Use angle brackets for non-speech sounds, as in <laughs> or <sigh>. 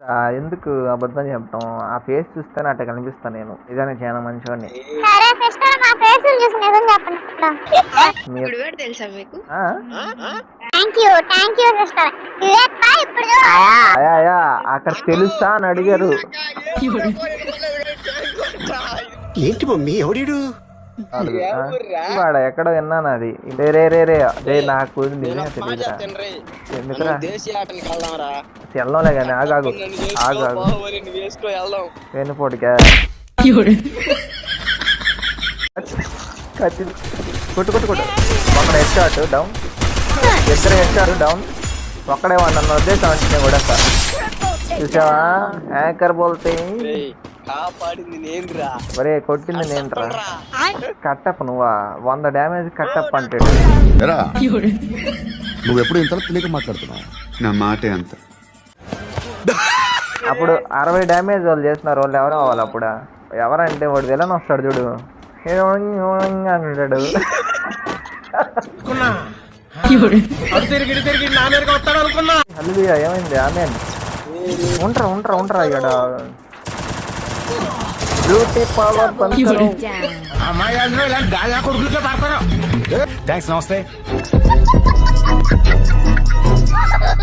ఆ, ఎందుకు అబద్ధం చెప్పడం ఆ ఫేస్ చూస్తేనే అట్ట కనిపిస్తా నేను. ఇదనే చాలా మంచివాడిని అక్కడ తెలుసా అని అడిగారు. ఏంటి మమ్మీ. ఆ? వాడ ఎక్కడో విన్నాను అది? రే రే రే. నాకు తెలియదురా ఎందుకురా? తెల్లంలే కానీ ఆగాగు ఆగాగు కత్తి. కొట్టు కొట్టు కొట్టు. ఒకడు హెడ్ డౌన్ ఇద్దరు హెడ్ డౌన్ ఒక్కడే నన్ను ఉద్దేశం అంటే కూడా. చూసావా? హ్యాకర్ బోల్తే కాపాడింది నేనురా. ఒరే కొట్టింది నేనురా. కట్టప్ నువ్వా వంద డ్యామేజ్ కట్టప్ అంటాడు. ఎరా నువ్వెప్పుడు ఇంతలో తెలియక మాట్లాడుతున్నావు? నా మాటే అంత. అప్పుడు అరవై డ్యామేజ్ వాళ్ళు చేస్తున్నారు వాళ్ళు ఎవరు అవ్వాలి అప్పుడు? ఎవరంటే వాడు విలన్ వస్తాడు చూడు. అంటాడు. ఏమైంది? ఆమె. ఉంటారా ఉంటారా ఉంటారా ఇక్కడ బ్యూటీ పవర్ పంచరు థ్యాంక్స్ నమస్తే. <laughs>